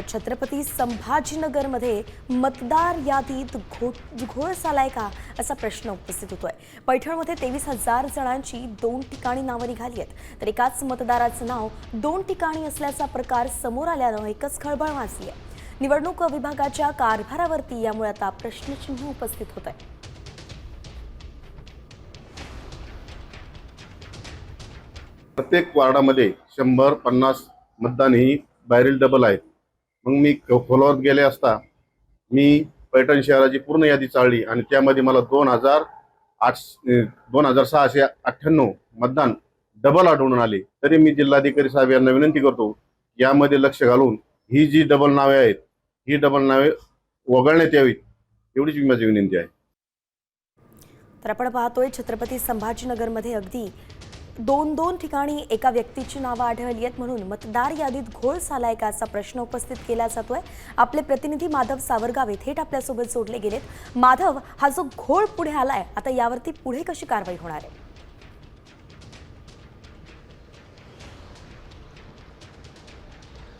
छत्रपती संभाजीनगरमध्ये मतदार यादीत घो घोळ झालाय का असा प्रश्न उपस्थित होतोय. पैठणमध्ये तेवीस हजार जणांची दोन ठिकाणी नावं निघाली आहेत. तर एकाच मतदाराचं नाव दोन ठिकाणी असल्याचा प्रकार समोर आल्यानं एकच खळबळ वाचली आहे निवडणूक विभागाच्या कारभारावरती यामुळे आता प्रश्नचिन्ह उपस्थित होत आहे प्रत्येक वार्डामध्ये शंभर पन्नास मतदान ही बाहेरील डबल आहेत. मग मी खोलावर गेले असता मी पैठण शहराची पूर्ण यादी चाळली आणि त्यामध्ये मला दोन हजार आठ दोन हजार सहाशे अठ्ठ्याण्णव मतदान डबल आढळून आले. तरी मी जिल्हाधिकारी साहेब यांना विनंती करतो यामध्ये लक्ष घालून ही जी डबल नावे आहेत ही डबल नावे वगळण्यात यावीत एवढीच माझी विनंती आहे. तर आपण पाहतोय छत्रपती संभाजीनगरमध्ये अगदी दोन दोन ठिकाणी एका व्यक्तीची नावं आढळली आहेत म्हणून मतदार यादीत घोळ झालाय का असा प्रश्न उपस्थित केला जातोय. आपले प्रतिनिधी माधव सावरगावे थेट आपल्यासोबत जोडले गेलेत. माधव हा जो घोळ पुढे आलाय आता यावरती पुढे कशी कारवाई होणार आहे?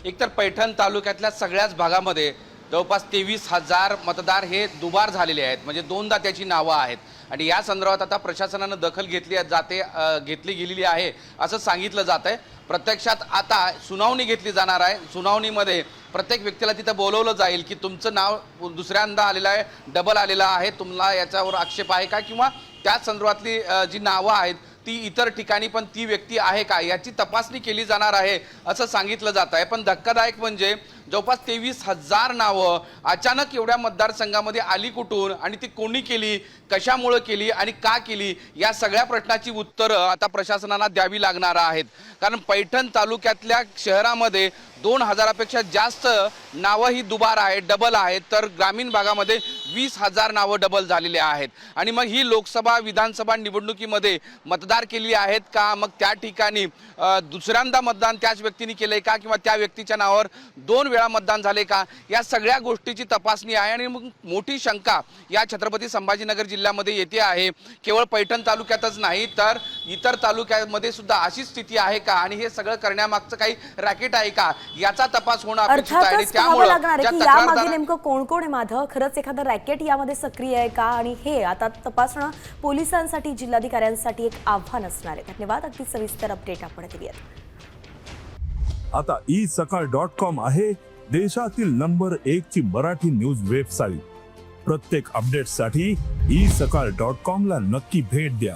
एकतर पैठण तालुक्यातल्या सगळ्याच भागामध्ये जवळपास तेवीस हजार मतदार हे दुबार झालेले आहेत. म्हणजे दोनदा त्याची नावं आहेत. आणि या संदर्भात आता प्रशासनानं दखल घेतली जाते घेतली गेलेली आहे असं सांगितलं जात आहे प्रत्यक्षात आता सुनावणी घेतली जाणार आहे. सुनावणीमध्ये प्रत्येक व्यक्तीला तिथं बोलवलं जाईल की तुमचं नाव दुसऱ्यांदा आलेलं आहे डबल आलेलं आहे तुम्हाला याच्यावर आक्षेप आहे का? किंवा त्या संदर्भातली जी नावं आहेत ती इतर ठिकाणी पण ती व्यक्ती आहे का याची तपासणी केली जाणार आहे असं सांगितलं जात आहे. पण धक्कादायक म्हणजे जवळपास तेवीस हजार नावं अचानक एवढ्या मतदारसंघामध्ये आली कुठून आणि ती कोणी केली कशामुळं केली आणि का केली या सगळ्या प्रश्नाची उत्तरं आता प्रशासनाला द्यावी लागणार आहेत. कारण पैठण तालुक्यातल्या शहरामध्ये दोन हजारापेक्षा जास्त नावं ही दुबार आहेत डबल आहेत. तर ग्रामीण भागामध्ये वीस हजार नावं डबल झालेली आहेत. आणि मग ही लोकसभा विधानसभा निवडणुकीमध्ये मतदार केली आहेत का? मग त्या ठिकाणी दुसऱ्यांदा मतदान त्याच व्यक्तीने केलंय का? किंवा त्या व्यक्तीच्या नावावर दोन वेळा मतदान झाले का? या सगळ्या गोष्टीची तपासणी आहे आणि मग मोठी शंका या छत्रपती संभाजीनगर जिल्ह्यामध्ये येते आहे. केवळ पैठण तालुक्यातच नाही तर इतर तालुक्यामध्ये सुद्धा अशीच स्थिती आहे का? आणि हे सगळं करण्यामागचं काही रॅकेट आहे का? याचा तपास होणं अपेक्षित आहे. आणि त्यामुळं नेमकं कोण कोण आहे माधव? खरंच एखादं रॅकेट यामध्ये सक्रिय आहे का? आणि हे आता तपासणं पोलिसांसाठी जिल्हाधिकाऱ्यांसाठी एक आव्हान असणार आहे. धन्यवाद. अगदी सविस्तर अपडेट आपण दिली आता ई सकाळ डॉट कॉम आहे देशातील नंबर एक ची मराठी न्यूज वेबसाईट प्रत्येक अपडेटसाठी ई सकाळ डॉट कॉम ला नक्की भेट द्या.